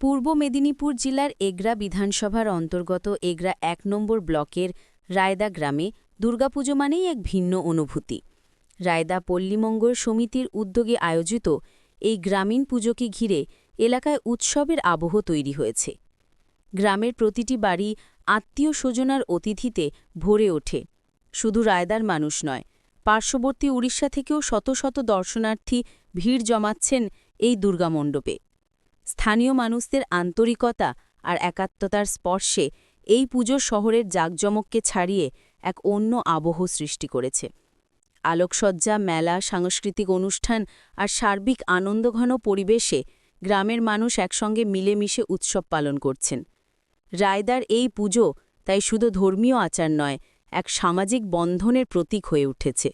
পূর্ব মেদিনীপুর জেলার এগরা বিধানসভার অন্তর্গত এগরা এক নম্বর ব্লকের রায়দা গ্রামে দুর্গাপুজো মানেই এক ভিন্ন অনুভূতি। রায়দা পল্লীমঙ্গল সমিতির উদ্যোগে আয়োজিত এই গ্রামীণ পুজোকে ঘিরে এলাকায় উৎসবের আবহ তৈরি হয়েছে। গ্রামের প্রতিটি বাড়ি আত্মীয় স্বজনার অতিথিতে ভরে ওঠে। শুধু রায়দার মানুষ নয়, পার্শ্ববর্তী উড়িষ্যা থেকেও শত শত দর্শনার্থী ভিড় জমাচ্ছেন এই দুর্গামণ্ডপে স্থানীয় মানুষদের আন্তরিকতা আর একাত্মতার স্পর্শে এই পুজো শহরের জাঁকজমককে ছাড়িয়ে এক অন্য আবহ সৃষ্টি করেছে। আলোকসজ্জা, মেলা, সাংস্কৃতিক অনুষ্ঠান আর সার্বিক আনন্দঘন পরিবেশে গ্রামের মানুষ একসঙ্গে মিলেমিশে উৎসব পালন করছেন। রায়দার এই পুজো তাই শুধু ধর্মীয় আচার নয়, এক সামাজিক বন্ধনের প্রতীক হয়ে উঠেছে।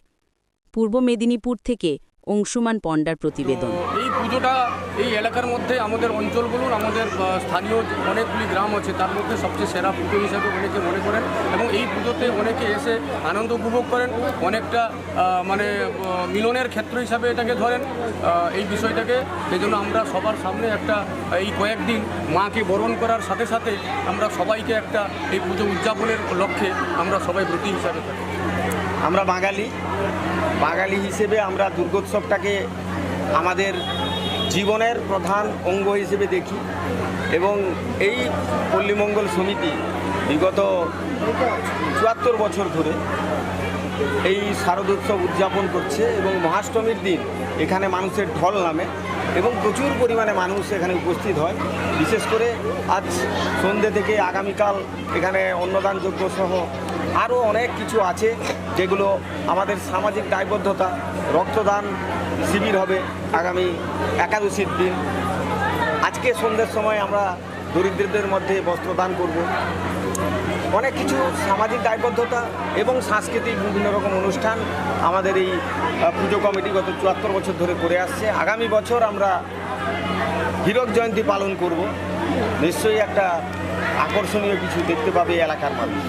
পূর্ব মেদিনীপুর থেকে অংশুমান পণ্ডার প্রতিবেদন। এই পুজোটা এই এলাকার মধ্যে আমাদের অঞ্চল বলুন আমাদের স্থানীয় অনেকগুলি গ্রাম আছে তার মধ্যে সবচেয়ে সেরা পুজো হিসাবে অনেকে মনে করেন এবং এই পুজোতে অনেকে এসে আনন্দ উপভোগ করেন অনেকটা মানে মিলনের ক্ষেত্র হিসাবে এটাকে ধরেন। এই বিষয়টাকে সেই জন্য আমরা সবার সামনে একটা এই কয়েকদিন মাকে বরণ করার সাথে সাথে আমরা সবাইকে একটা এই পুজো উদযাপনের লক্ষ্যে আমরা সবাই ব্রতী হিসাবে থাকি। আমরা বাঙালি। বাঙালি হিসেবে আমরা দুর্গোৎসবটাকে আমাদের জীবনের প্রধান অঙ্গ হিসেবে দেখি এবং এই পল্লীমঙ্গল সমিতি বিগত চুয়াত্তর বছর ধরে এই শারদোৎসব উদযাপন করছে এবং মহাষ্টমীর দিন এখানে মানুষের ঢল নামে এবং প্রচুর পরিমাণে মানুষ এখানে উপস্থিত হয়। বিশেষ করে আজ সন্ধ্যে থেকে আগামীকাল এখানে অন্নদানযোগ্য সহ আরও অনেক কিছু আছে যেগুলো আমাদের সামাজিক দায়বদ্ধতা, রক্তদান শিবির হবে আগামী একাদশীর দিন। আজকে সন্ধ্যের সময় আমরা দরিদ্রদের মধ্যে বস্ত্রদান করব। অনেক কিছু সামাজিক দায়বদ্ধতা এবং সাংস্কৃতিক বিভিন্ন রকম অনুষ্ঠান আমাদের এই পুজো কমিটি গত চুয়াত্তর বছর ধরে করে আসছে। আগামী বছর আমরা হীরক জয়ন্তী পালন করব। নিশ্চয়ই একটা আকর্ষণীয় কিছু দেখতে পাবে এলাকার মানুষ।